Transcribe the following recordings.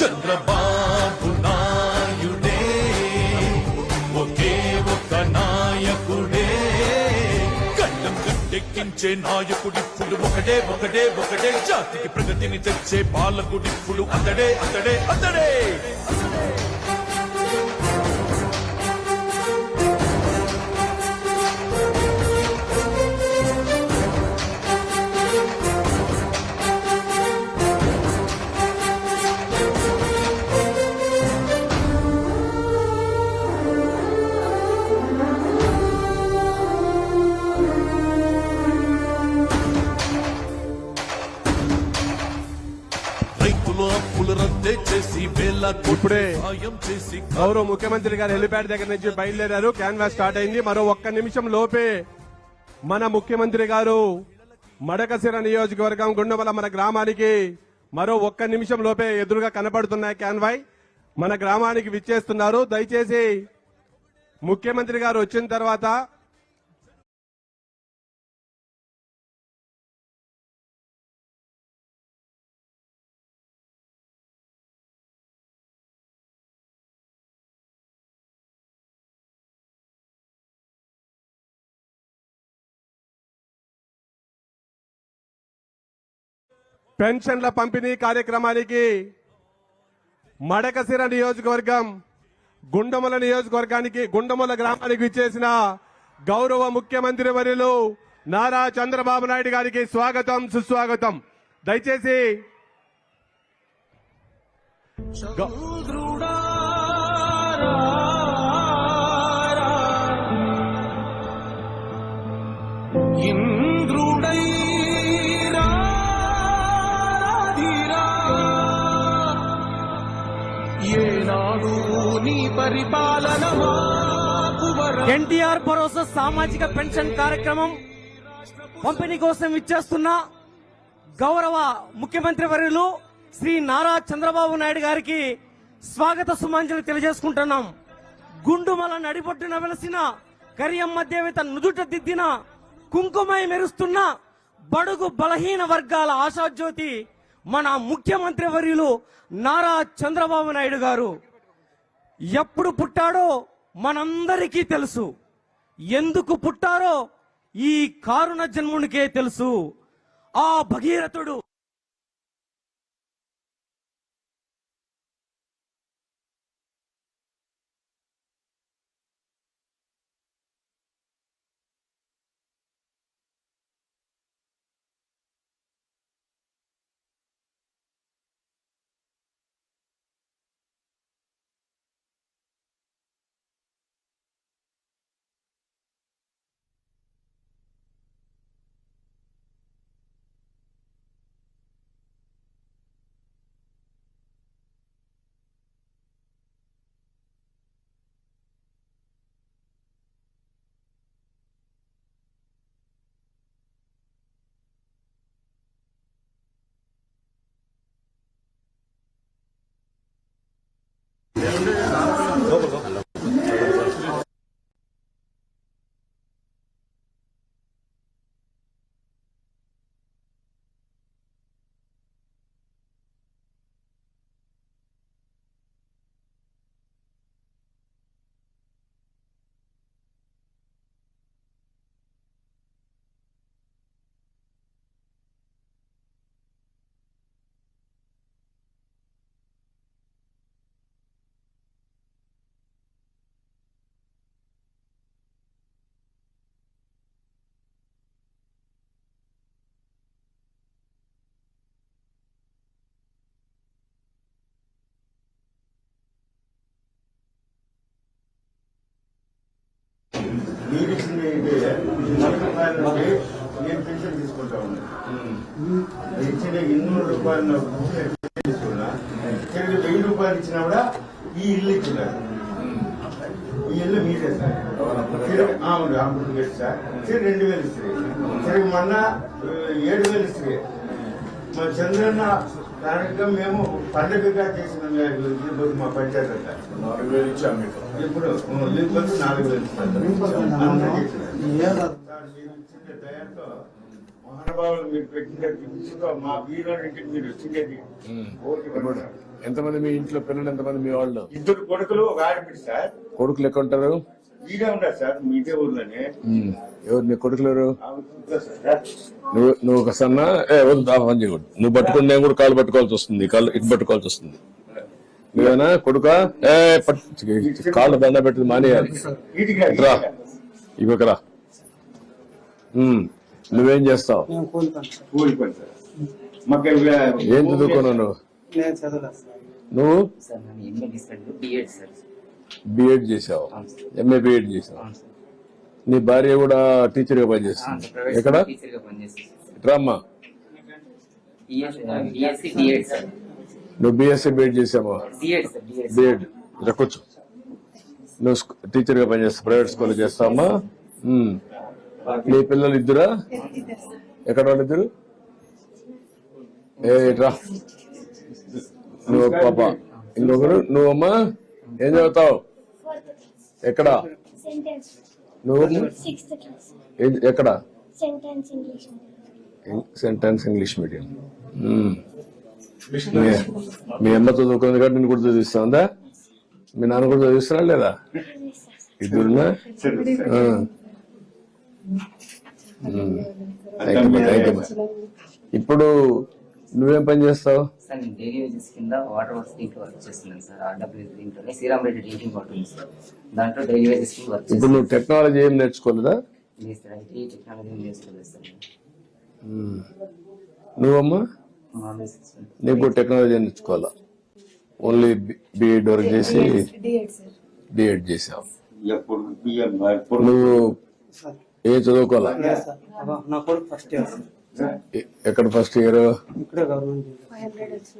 చంద్రబాబు నాయుడే ఒకే ఒక నాయకుడే కళ్ళం గట్టెక్కించే నాయకుడిప్పుడు ఒకటే ఒకటే ఒకటే జాతికి ప్రగతిని తెచ్చే పాలకుడిప్పుడు అతడే అతడే అతడే ఇప్పుడే గౌరవ ముఖ్యమంత్రి గారు హెలిప్యాడ్ దగ్గర నుంచి బయలుదేరారు. క్యాన్వాస్ స్టార్ట్ అయింది. మరో ఒక్క నిమిషం లోపే మన ముఖ్యమంత్రి గారు మడకసిర నియోజకవర్గం గుండమల మన గ్రామానికి మరో ఒక్క నిమిషం లోపే ఎదురుగా కనపడుతున్నాయి క్యాన్వాయ్. మన గ్రామానికి విచ్చేస్తున్నారు. దయచేసి ముఖ్యమంత్రి గారు వచ్చిన తర్వాత పెన్షన్ల పంపిణీ కార్యక్రమానికి మడకసిర నియోజకవర్గం గుండమల నియోజకవర్గానికి గుండమల గ్రామానికి ఇచ్చేసిన గౌరవ ముఖ్యమంత్రి వర్యులు నారా చంద్రబాబు నాయుడు గారికి స్వాగతం సుస్వాగతం. దయచేసి గ- ఎన్టీఆర్ భరోసా సామాజిక పెన్షన్ కార్యక్రమం పంపిణీ కోసం ఇచ్చేస్తున్న గౌరవ ముఖ్యమంత్రి వర్యులు శ్రీ నారా చంద్రబాబు నాయుడు గారికి స్వాగత సుమాంజలి తెలియజేసుకుంటున్నాం. గుండుమల నడిపొట్టున వెలసిన కరియమ్మ దేవత నుదుట దిద్దిన కుంకుమై మెరుస్తున్న బడుగు బలహీన వర్గాల ఆశాజ్యోతి మన ముఖ్యమంత్రి వర్యులు నారా చంద్రబాబు నాయుడు గారు. ఎప్పుడు పుట్టాడో మనందరికీ తెలుసు. ఎందుకు పుట్టారో ఈ కారుణ జన్మునికే తెలుసు. ఆ భగీరథుడు మీరు ఇచ్చింది ఏంటి? నలభై రూపాయల నుండి నేను పెన్షన్ తీసుకుంటా ఉన్నా ఇచ్చిన ఎన్నో రూపాయలు నాకు పెన్షన్ తీసుకున్నా చివరికి వెయ్యి రూపాయలు ఇచ్చినా కూడా ఈ ఇల్లు ఇచ్చినారు ఈ ఇల్లు మీదే సార్ చివరికి- ఆ, అవును అప్పుడు వేస్ట్ సార్ సరే రెండు వేలు ఇస్తుంది చివరికి మొన్న ఏడు వేలు ఇస్తుంది మన చంద్రన్న దానిగా మేము పండుగగా చేసిన లేకపోతే మా పంచాయతీ. నాలుగు వేలు ఇచ్చాం మీకు. ఇప్పుడు లేకపోతే నాలుగు వేలు దయతో మహానుభావులు మీరు పెట్టిన గిఫ్ట్స్తో మా వీరానికి మీరు ఇప్పుడు ఎంతమంది మీ ఇంట్లో పిల్లలు ఎంతమంది మీ వాళ్ళు? ఇద్దరు కొడుకులు ఒక ఆడబిడ్డ సార్. కొడుకులు ఎక్కడ ఉంటారు? ఈడే ఉన్నారు సార్ మీదే ఊర్లోనే. ఉమ్. ఎవరు నీ కొడుకులు ఎవరు? నువ్వు నువ్వు ఒక సన్న ఏ వద్దు ఆ పని చేయకూడదు. నువ్వు పట్టుకుని నేను కూడా కాళ్ళు పట్టుకోవాల్సి వస్తుంది కాళ్ళు ఇటు పట్టుకోవాల్సి వస్తుంది. నువ్వేనా కొడుక? ఏ పట్టు కాళ్ళు దండ పెట్టి మానేయాలి. రా. ఇవి ఇక్కడ ఉమ్. నువ్వేం చేస్తావు? కూలి ఏం చదువుకున్నావు నువ్వు? బిఎడ్ చేసావు. ఎంఏ బిఎడ్ చేసావు. నీ భార్య కూడా టీచర్గా పనిచేస్తుంది. ఎక్కడ సార్. నువ్వు బిఎస్సీ బిఎడ్ చేసావా? బిఎడ్ కూర్చో. నువ్వు టీచర్గా పనిచేస్తావు ప్రైవేట్ స్కూల్ చేస్తావమ్మా. నీ పిల్లలు ఇద్దరా? ఎక్కడ వాళ్ళు ఇద్దరు? ఏ ఇట్రా. నువ్వు పాప. ఇంకొకరు? నువ్వమ్మా? ఏం చదువుతావు? ఎక్కడ? సెంటెన్స్ నువ్వు? ఎక్కడ? Sentence English sentence English medium. మీ- అమ్మ చదువుకుంది కాబట్టి నేను కూడా చదివిస్తుందా మీ నాన్న కూడా చదివిస్తున్నా లేదా? ఇద్దరున్నా. ఇప్పుడు నువ్వేం పని చేస్తావు? సార్ నేను డైలీ వేజెస్ కింద వాటర్ వర్క్స్ దీంట్లో వర్క్ చేస్తున్నాను సార్. ఆర్డబ్ల్యూ దీంట్లోనే శ్రీరామ్ రెడ్డి డ్రింకింగ్ వాటర్ ఉంది సార్. దాంట్లో డైలీ వేజెస్ కింద వర్క్ ఇప్పుడు నువ్వు టెక్నాలజీ ఏం నేర్చుకోలేదా? లేదు సార్ ఐటీ టెక్నాలజీ నేర్చుకోలేదు సార్ నువ్వమ్మా? మామూలు నీకు టెక్నాలజీ నేర్చుకోవాలా? ఓన్లీ బిఎడ్ వరకు చేసి బిఎడ్ చేసావు. ఎప్పుడు? బియ్యం ఎప్పుడు? నువ్వు సార్. ఏ చదువుకోవాలా? నా కొడుకు ఫస్ట్ ఇయర్ సార్. ఎక్కడ ఫస్ట్ ఇయర్?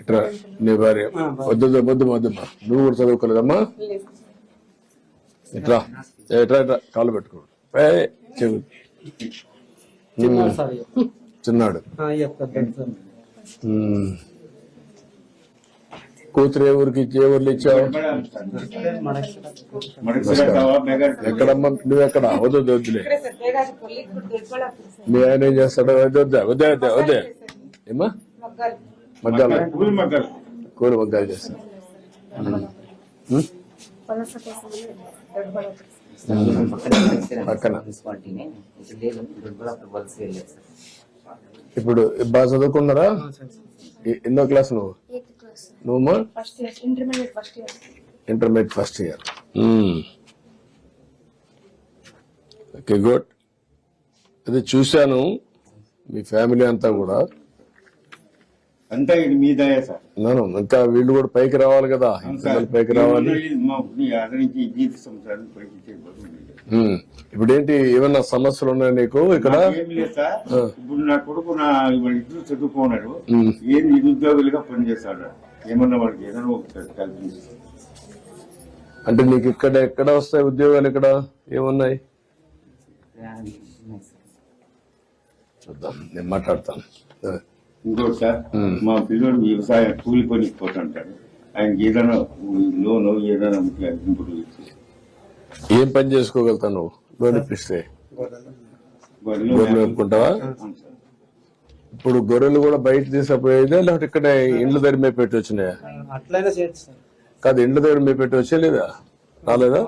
ఇట్రా నీ భార్య. వద్దు వద్దు, వద్దు వద్దమ్మా నువ్వు కూడా చదువుకోలేదమ్మా? ఇట్రా ఏ, ఇట్రా ఇట్రా. కాళ్ళు పెట్టుకో. ఏ, చెవి. చిన్నారు సార్. చిన్నాడు. కూతురు ఏ ఊరికి ఇచ్చి ఏ ఊర్లు ఇచ్చావు? ఎక్కడమ్మా నువ్వు ఎక్కడ వద్దు వద్దు, వద్దులే. మీ ఆయన ఏం చేస్తాడు వద్దు వద్దా వద్దే వద్దే ఏమా మగ్గాలు. కూలి మగ్గాలు కోసం పక్కన. ఇప్పుడు బాగా చదువుకున్నారా? ఎన్నో క్లాస్ నువ్వు? Eighth class. నువ్వమ్మా? First year intermediate first year. Intermediate first year. Okay good. అది చూశాను. మీ ఫ్యామిలీ అంతా కూడా. అంతా ఇది మీ దయ సార్. నేను ఇంకా వీళ్ళు కూడా పైకి రావాలి కదా. పైకి రావాలి. ఇప్పుడు ఏంటి ఏమన్నా సమస్యలు ఉన్నాయి నీకు ఇక్కడ? ఇప్పుడు నా కొడుకు నా ఇద్దరు చదువుకున్నాడు. ఏం నిరుద్యోగులుగా పనిచేస్తాడు. ఏమన్నా వాడికి ఏదైనా ఒకటి కల్పించి. అంటే నీకు ఇక్కడ ఎక్కడ వస్తాయి ఉద్యోగాలు ఇక్కడ? ఏమున్నాయి? చూద్దాం నేను మాట్లాడతాను. ఇంకోటి సార్ మా పిల్లలు వ్యవసాయం కూలి పనికి పోతుంటాడు ఆయనకి ఏదైనా లోన్ ఏదైనా ఇప్పుడు ఇచ్చి ఏం పని చేసుకోగలుగుతావు నువ్వు? లోన్ ఇప్పిస్తే. గొర్రెలు సార్. ఇప్పుడు గొర్రెలు కూడా బయట తీసుకుపోయేదే లేకపోతే ఇక్కడ ఇండ్ల దగ్గర మేము పెట్టి వచ్చినాయా కాదు ఇండ్ల దగ్గర మేము పెట్టి వచ్చే లేదా? రాలేదా.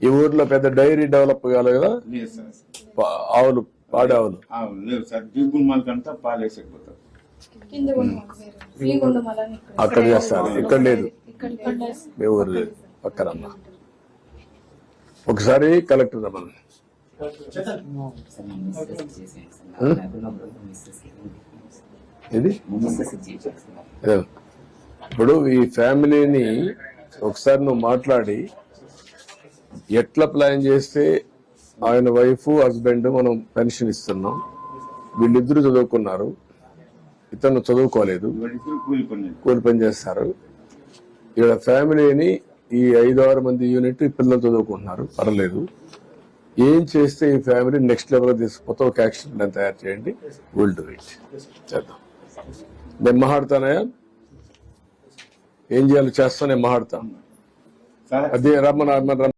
ఈ ఊర్లో పెద్ద డైరీ డెవలప్ కాలేదు కదా? ఆవులు పాడి ఆవులు ఆ, లేదు సార్ దిగులు మనకంతా పాలేసకపోతాం కింద ఉండమని ఫ్రీగా ఉండమని అక్కడ చేస్తారు ఇక్కడ లేదు. మీ ఊరు లేదు పక్కనమ్మా ఒకసారి కలెక్టర్ రమ్మని. ఇదే. ఇప్పుడు ఈ ఫ్యామిలీని ఒకసారి నువ్వు మాట్లాడి ఎట్లా ప్లాన్ చేస్తే ఆయన వైఫ్ హస్బెండ్ మనం పెన్షన్ ఇస్తున్నాం. వీళ్ళిద్దరూ చదువుకున్నారు. ఇతను చదువుకోలేదు. కూలి పని చేస్తారు. ఇక్కడ ఫ్యామిలీని ఈ ఐదు ఆరు మంది యూనిట్ పిల్లలు చదువుకుంటున్నారు. పర్లేదు. ఏం చేస్తే ఈ ఫ్యామిలీ నెక్స్ట్ లెవెల్ తీసుకుపోతే ఒక యాక్షన్ ప్లాన్ తయారు చేయండి. విల్ డూ ఇట్ చేద్దాం. నేను మాట్లాడతానయా ఏం చేయాలో చేస్తా నేను మాట్లాడతా సార్. అదే రమ్మని రమ్మని